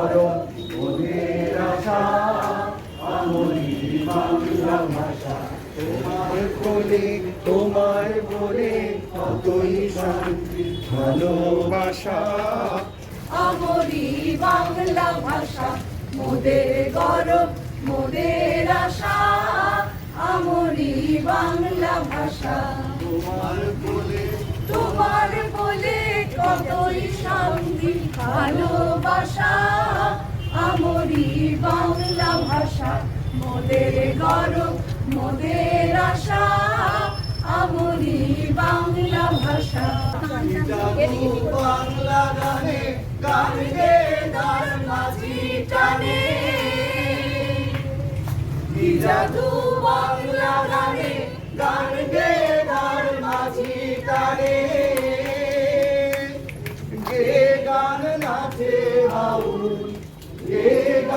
গরম ওদের আশা আমরি বাংলা ভাষা। তোমার কোলে তোমার বলে কতই শান্তি ভালোবাসা। আমরি বাংলা ভাষা মোদের গরব মোদের আশা। আমরি বাংলা ভাষা। তোমার কোলে তোমার বলে কতই শান্তি ভালোবাসা, আমরি বাংলা ভাষা, মোদের গরব, মোদের আশা, আমরি বাংলা ভাষা। বাংলা গানে গান গে মাঝি টানে জাদু বাংলা গানে, গান গে মাঝি তারে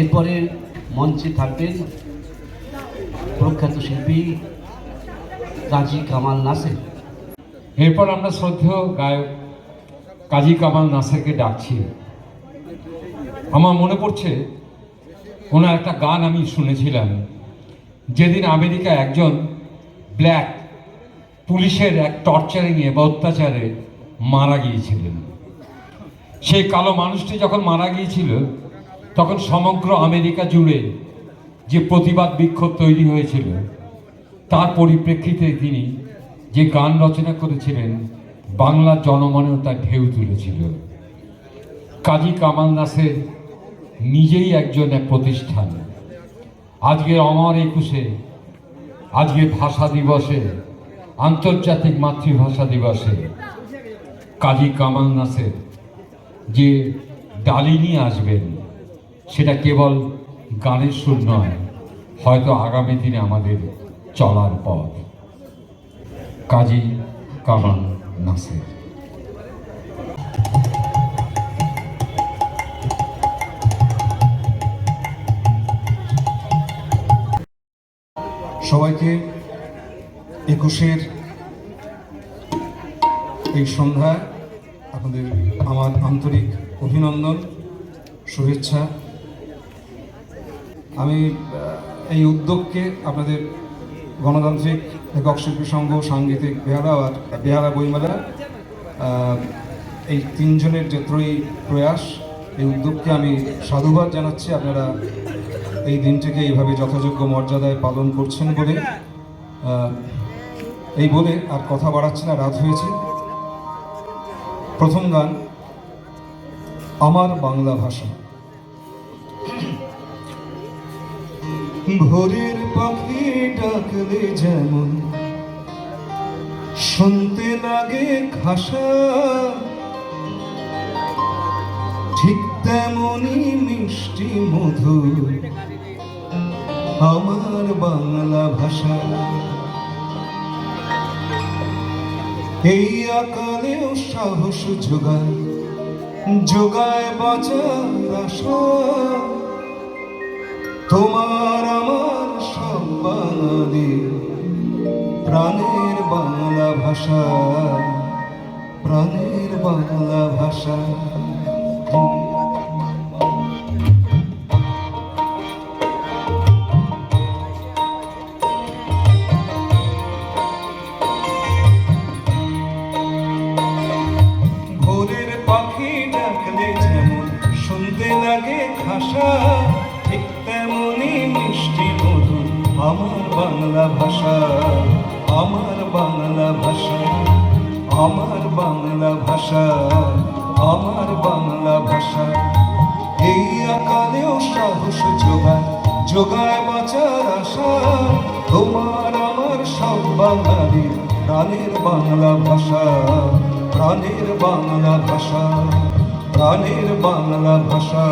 এরপরে মঞ্চে থাকবেন প্রখ্যাত শিল্পী কাজী কামাল নাসের। এরপর আমরা শ্রদ্ধেয় গায়ক কাজী কামাল নাসেরকে ডাকছি। আমার মনে পড়ছে ওনার একটা গান আমি শুনেছিলাম যেদিন আমেরিকা একজন ব্ল্যাক পুলিশের এক টর্চারিংয়ে বা অত্যাচারে মারা গিয়েছিলেন। সেই কালো মানুষটি যখন মারা গিয়েছিল, তখন সমগ্র আমেরিকা জুড়ে যে প্রতিবাদ বিক্ষোভ তৈরি হয়েছিল, তার পরিপ্রেক্ষিতে তিনি যে গান রচনা করেছিলেন, বাংলা জনমনেও তার ঢেউ তুলেছিল। কাজী কামাল নাসের নিজেই একজন এক প্রতিষ্ঠান। আজকে অমর একুশে আজকে ভাষা দিবসে, আন্তর্জাতিক মাতৃভাষা দিবসে, কাজী কামাল নাসের যে ডালি নিয়ে আসবেন, সেটা কেবল গানের সুর নয়, হয়তো আগামী দিনে আমাদের চলার পথ। কাজী কামাল নাসের। সবাইকে একুশের এই সন্ধ্যায় আপনাদের আমার আন্তরিক অভিনন্দন, শুভেচ্ছা। আমি এই উদ্যোগকে আপনাদের গণতান্ত্রিক একক শিল্পী সংঘ, সাংগীতিক বেহারা আর বেহারা বইমেলা এই তিনজনের যে ত্রয়ী প্রয়াস, এই উদ্যোগকে আমি সাধুবাদ জানাচ্ছি। আপনারা এই দিনটিকে এইভাবে যথাযোগ্য মর্যাদায় পালন করছেন বলে এই বলে আর কথা বাড়াচ্ছি না, রাত হয়েছে। প্রথম গান, আমার বাংলা ভাষা। ভোরের পাখি ডাকলে যেমন শুনতে লাগে খাসা ঠিক তেমনই মিষ্টি মধুর আমার বাংলা ভাষা। এই আকালেও সাহস যোগায় যোগায় বাঁচার আশা। তোমার আমার সব বাঙালি প্রাণের বাংলা ভাষা, প্রাণের বাংলা ভাষা। ঠিক তেমনই মিষ্টি মধুর আমার বাংলা ভাষা, আমার বাংলা ভাষা, আমার বাংলা ভাষা, আমার বাংলা ভাষা। এই আকালেও সাহস যোগায় যোগায় বাঁচার আশা। তোমার আমার সব বাঙালি প্রাণের বাংলা ভাষা, প্রাণের বাংলা ভাষা, প্রাণের বাংলা ভাষা।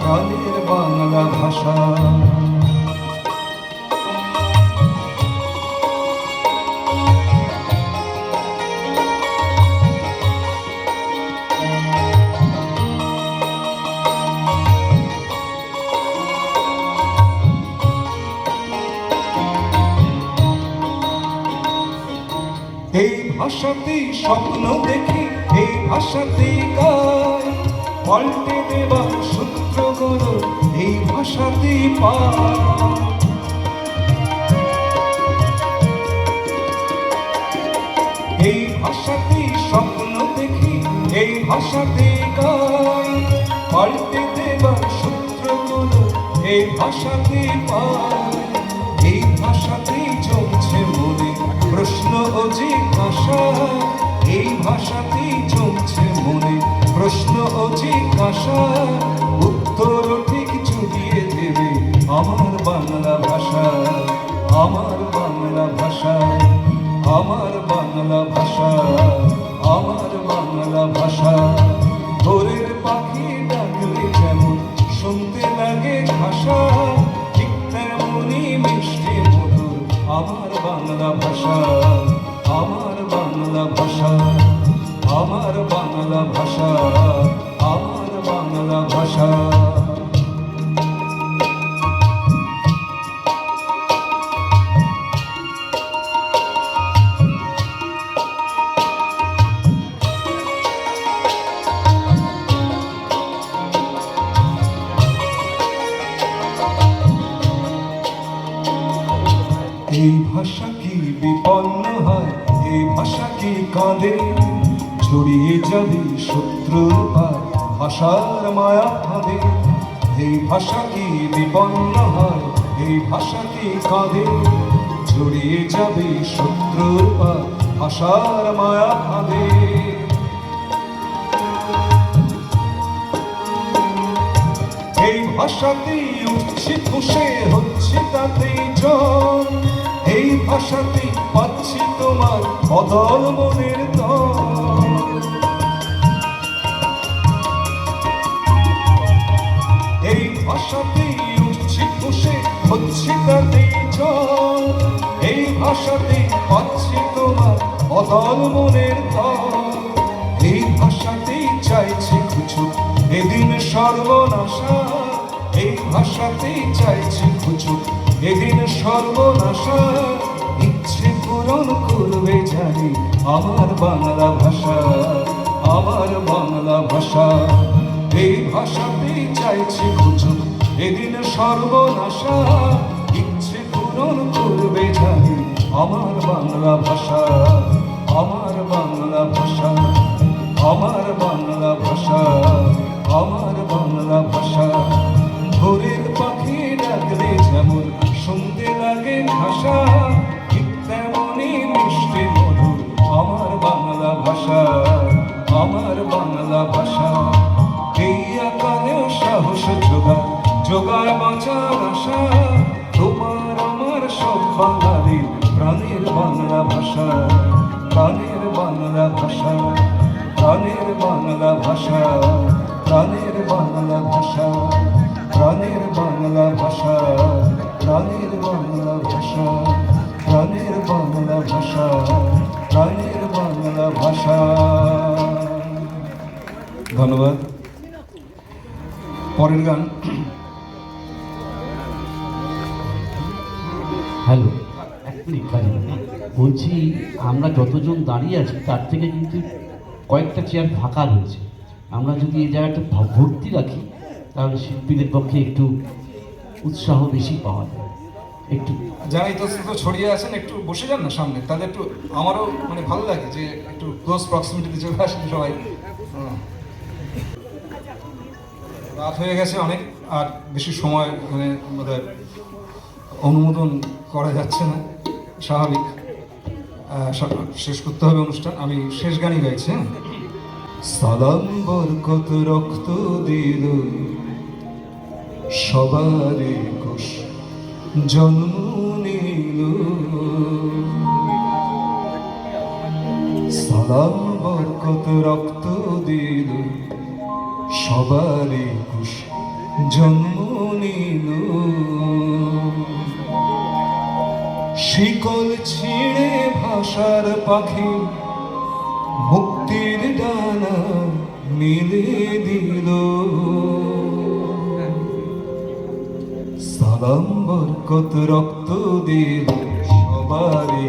প্রাণের বাংলা ভাষা? এই ভাষাতেই স্বপ্ন দেখি এই ভাষাতেই গাই পাল্টে দেবার সূত্রগুলো এই ভাষাতেই পাই এই ভাষাতেই স্বপ্ন দেখি, এই ভাষাতেই গাই পাল্টে দেবার সূত্রগুলো এই ভাষাতেই পাই এই ভাষাতেই জমছে মনে প্রশ্ন ও জিজ্ঞাসা। এই ভাষাতেই জমছে মনে প্রশ্ন ও জিজ্ঞাসা। উত্তর ঠিক জুড়িয়ে দেবে আমার বাংলা ভাষা, আমার বাংলা ভাষা, আমার বাংলা ভাষা, আমার বাংলা ভাষা। ভোরের পাখি ডাকলে যেমন শুনতে লাগে ভাষা, ঠিক তেমনই মিষ্টি মধুর আমার বাংলা ভাষা, আমার বাংলা ভাষা, আমার বাংলা ভাষা, আমার বাংলা ভাষা। মায়া ফাঁদে এই ভাষা কি বিপন্ন হয়? এই ভাষা কি কাঁদে ছড়িয়ে যাবে শত্রুর ভাষার মায়া ফাঁদে এই ভাষাতেই উঠছে খুশে হচ্ছে তাতেই জন। এই ভাষাতেই পাচ্ছি তোমার বদল মনের দল। ভাষাতেই খুশে হচ্ছে তাতেই জন এই ভাষাতেই পাচ্ছি তোমার বদল মনের দল। এই ভাষাতেই চাইছে কিছু এদিন সর্বনাশা। এই ভাষাতেই চাইছে কিছু এদিন সর্বনাশা। ইচ্ছে পূরণ করবে জানি আমার বাংলা ভাষা, আমার বাংলা ভাষা। এই ভাষাতেই চাইছে কিছু এদিন সর্বনাশা, ইচ্ছে পূরণ করবে জানি আমার বাংলা ভাষা, আমার বাংলা ভাষা, আমার বাংলা ভাষা, আমার বাংলা ভাষা। ভোরের পাখি ডাকলে যেমন, শুনতে লাগে ভাষা, ঠিক তেমনই মিষ্টি মধুর আমার বাংলা ভাষা, আমার বাংলা ভাষা। যোগায় বাঁচার আশা, তোমার আমার সব প্রাণের বাংলা ভাষা, প্রাণের বাংলা ভাষা, প্রাণের বাংলা ভাষা, প্রাণের বাংলা ভাষা, প্রাণের বাংলা ভাষা, প্রাণের বাংলা ভাষা, প্রাণের বাংলা ভাষা, প্রাণের বাংলা ভাষা। ধন্যবাদ। পরের গান। হ্যালো এক মিনিট বলছি আমরা যতজন দাঁড়িয়ে আছি তার থেকে কিন্তু কয়েকটা চেয়ার ফাঁকা রয়েছে। আমরা যদি এই জায়গাটা ভর্তি রাখি তাহলে শিল্পীদের পক্ষে একটু উৎসাহ বেশি পাওয়া যায়। একটু যারা ইতস্তত ছড়িয়ে আছেন একটু বসে যান না সামনে। তাহলে একটু আমারও মানে ভালো লাগে যে একটু ক্লোজ প্রক্সিমিটিতে চলে আসেন সবাই। রাত হয়ে গেছে অনেক আর বেশি সময় মানে বোধহয় অনুমোদন করা যাচ্ছে না, স্বাভাবিক। শেষ করতে হবে অনুষ্ঠান। আমি শেষ গানই গাইছি হ্যাঁ। সালাম বরকত রক্ত দিল, সবারে কোষ জন্ম নিল। সালাম বরকত রক্ত দিল, সবারে কোষ জন্ম নিল। শিকল ছিঁড়ে ভাষার পাখি মুক্তির ডানা মিলে দিল। সালাম বরকত রক্ত দিল সবারই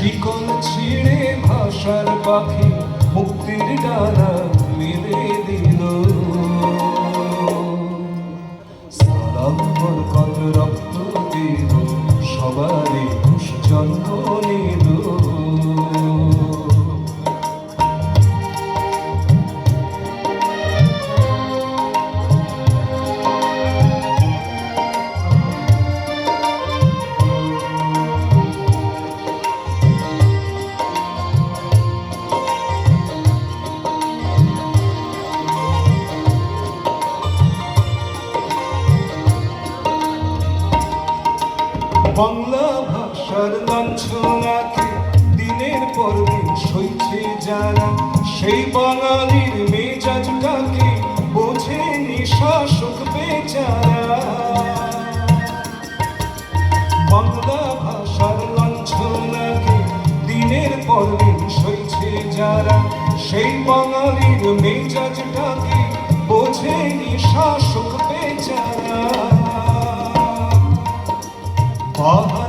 শিকল ছিঁড়ে ভাষার পাখি মুক্তির ডানা মিলে দিল। যারা সেই বাঙালির বেচারা। বাংলা ভাষার লাঞ্ছনাকে দিনের পর দিন সইছে যারা সেই বাঙালির মেজাজটাকে বোঝেনি শাসক বেচারা। বাহান্নর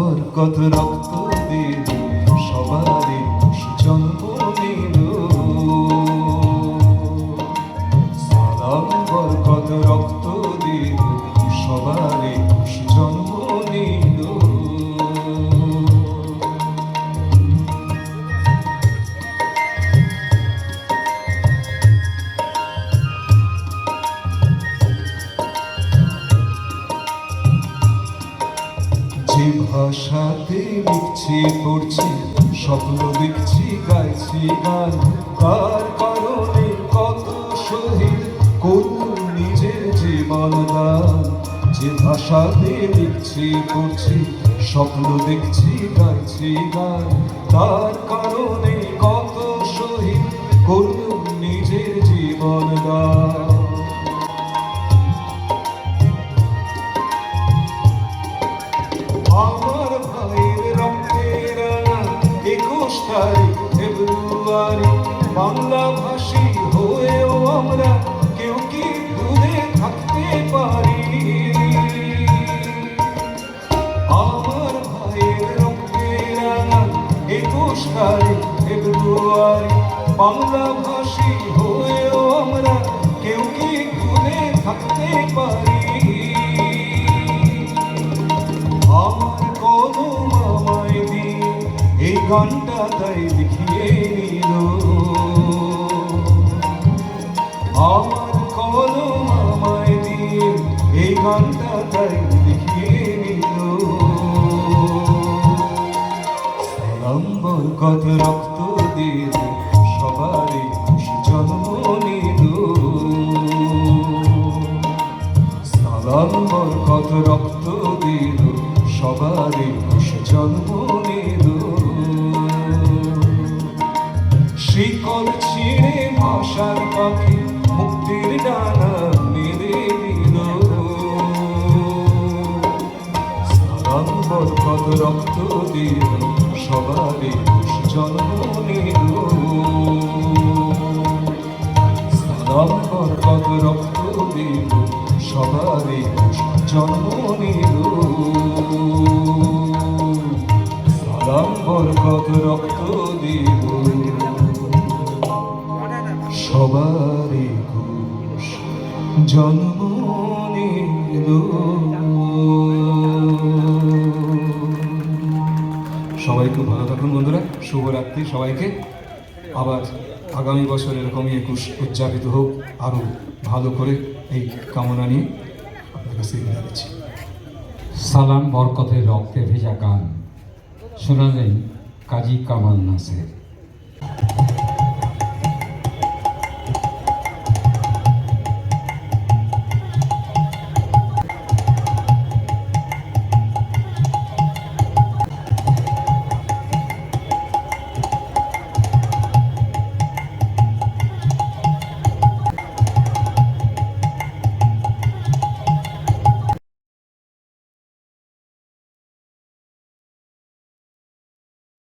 বরকত রক্ত দিল সবারই ভাষাতে লিখছি, পড়ছি, স্বপ্ন দেখছি, গাইছি গান। তার কারণে কত শহীদ করুন নিজের জীবন দান যে ভাষাতে লিখছি, পড়ছি, স্বপ্ন দেখছি, গাইছি গান। তার কারণে কত শহীদ করুন বাংলা ভাষী হয়েও আমরা কেউ কি দূরে থাকতে পারি? আমার ভাইয়ের রক্তের একুশ তারিখ ফেব্রুয়ারি। বাংলা ভাষী হয়েও আমরা কেউ কি দূরে থাকতে পারি? গানটা তাই লিখিয়ে নিল। আমার কোনো মামায় দিয়ে এই গানটা তাই লিখিয়ে নিল। সালাম বরকত রক্ত দিল সবারই জন্ম নিল। সালাম বরকত রক্ত আমাকে মুক্তির রক্ত দিল সবারে জন্ম নিল। সালাম্বর কত রক্ত দিল সবারে জন্ম নিল। সালাম্বর কত রক্ত দিল সবার একুশ জন্ম সবাই খুব ভালো থাকুন বন্ধুরা, শুভরাত্রি সবাইকে। আবার আগামী বছর এরকমই একুশ উদযাপিত হোক, আরও ভালো করে এই কামনা নিয়ে আপনার কাছে সালাম বরকতের রক্তে ভেজা গান শোনালেন কাজী কামাল নাসের।